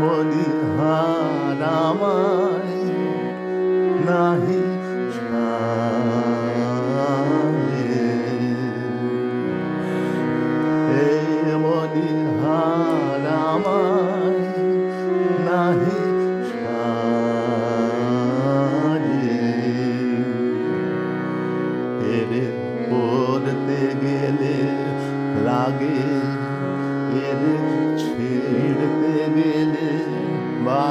মনিহারামায় নাহি মনিহারামায় নাহি এর পড়তে গেলে লাগে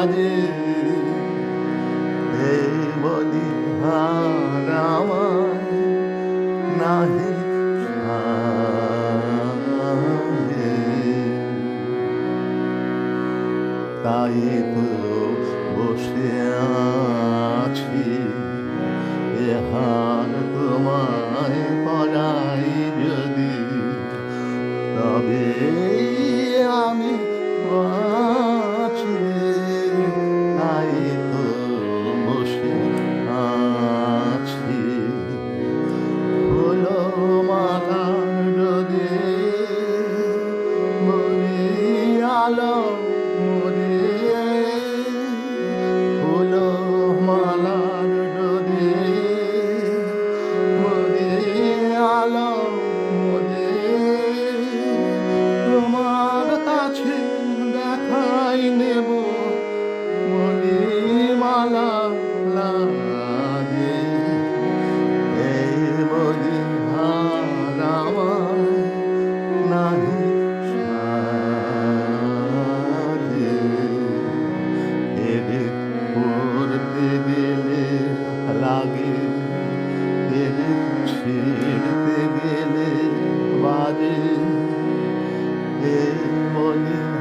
আজে এই বলি হারামায় নাহি তাই তো বসে আছি এহার তোমায় পড়াই যদি তবে emanet